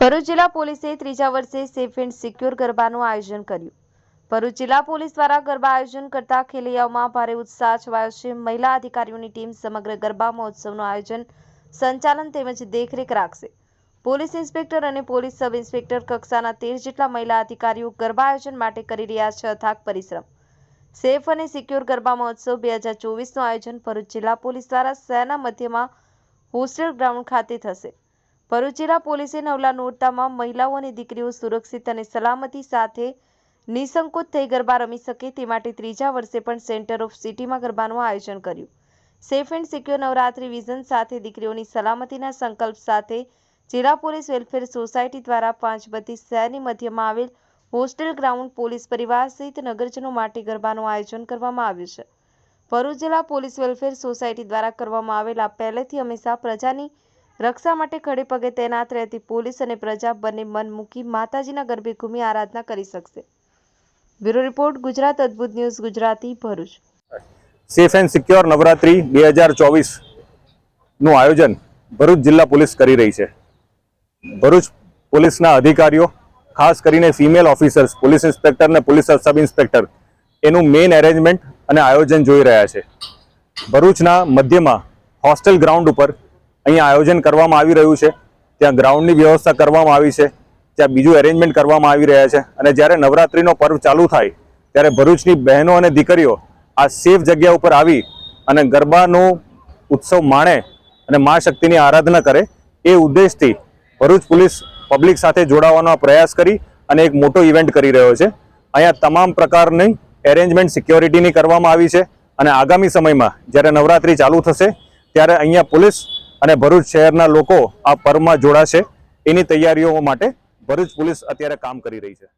ભરૂચ જિલ્લા પોલીસે ત્રીજા વર્ષે સેફ એન્ડ સિક્યોર ગરબાનું આયોજન કર્યું. ભરૂચ જિલ્લા પોલીસ દ્વારા ગરબા આયોજન કરતા ખેલૈયાઓમાં ભારે ઉત્સાહ છવાયો છે. મહિલા અધિકારીઓની ટીમ સમગ્ર ગરબા મહોત્સવનું આયોજન, સંચાલન તેમજ દેખરેખ રાખશે. પોલીસ ઇન્સ્પેક્ટર અને પોલીસ સબ ઇન્સ્પેક્ટર કક્ષાના તેર જેટલા મહિલા અધિકારીઓ ગરબા આયોજન માટે કરી રહ્યા છે અથાક પરિશ્રમ. સેફ અને સિક્યોર ગરબા મહોત્સવ બે હજાર ચોવીસનું આયોજન ભરૂચ જિલ્લા પોલીસ દ્વારા શહેરના મધ્યમાં હોસ્ટેલ ગ્રાઉન્ડ ખાતે થશે. ભરૂચ જિલ્લા પોલીસે નવલા નોરતામાં મહિલાઓ અને દીકરીઓ સુરક્ષિત અને સલામતી સાથે નિસંકોચ થઈ ગરબા રમી શકે તે માટે ત્રીજા વર્ષે પણ સેન્ટર ઓફ સિટીમાં ગરબાનું આયોજન કર્યું. Safe and secure Navratri vision સાથે દીકરીઓની સલામતીના સંકલ્પ સાથે જિલ્લા પોલીસ વેલફેર સોસાયટી દ્વારા પાંચ બત્તી શહેરની મધ્યમાં આવેલ હોસ્ટેલ ગ્રાઉન્ડ પોલીસ પરિવાર સહિત નગરજનો માટે ગરબાનું આયોજન કરવામાં આવ્યું છે. ભરૂચ જિલ્લા પોલીસ વેલફેર સોસાયટી દ્વારા કરવામાં આવેલા પહેલેથી હંમેશા પ્રજાની રક્ષા માટે ખડે પગે તૈનાત રહેતી પોલીસ અને પ્રજા બંને મન મૂકી માતાજીના ગરબે ઘૂમી આરાધના કરી શકશે. બ્યુરો રિપોર્ટ, ગુજરાત અદ્ભુત news, Gujarati Bharuch. Safe and secure Navratri બે હજાર ચોવીસનું આયોજન ભરૂચ જિલ્લા પોલીસ કરી રહી છે. ભરૂચ પોલીસના અધિકારીઓ, ખાસ કરીને ફિમેલ ઓફિસર્સ, પોલીસ ઇન્સ્પેક્ટર અને પોલીસ સબ ઇન્સ્પેક્ટર, એનું મેઇન એરેન્જમેન્ટ અને આયોજન જોઈ રહ્યા છે. ભરૂચના મધ્યમાં હોસ્ટેલ ગ્રાઉન્ડ ઉપર અહીંયા આયોજન કરવામાં આવી રહ્યું છે. ત્યાં ગ્રાઉન્ડની વ્યવસ્થા કરવામાં આવી છે. ત્યાં બીજું એરેન્જમેન્ટ કરવામાં આવી રહ્યા છે. અને જ્યારે નવરાત્રિનો પર્વ ચાલુ થાય, ત્યારે ભરૂચની બહેનો અને દીકરીઓ આ સેફ જગ્યા ઉપર આવી અને ગરબાનો ઉત્સવ માણે અને મા શક્તિની આરાધના કરે એ ઉદ્દેશથી ભરૂચ પોલીસ પબ્લિક સાથે જોડાવાનો પ્રયાસ કરી અને એક મોટો ઇવેન્ટ કરી રહ્યો છે. અહીંયા તમામ પ્રકારની એરેન્જમેન્ટ સિક્યોરિટીની કરવામાં આવી છે. અને આગામી સમયમાં જ્યારે નવરાત્રિ ચાલુ થશે, ત્યારે અહીંયા પોલીસ અને ભરૂચ શહેરના લોકો આ પર્વમાં જોડાશે. એની તૈયારીઓ માટે ભરૂચ પોલીસ અત્યારે કામ કરી રહી છે.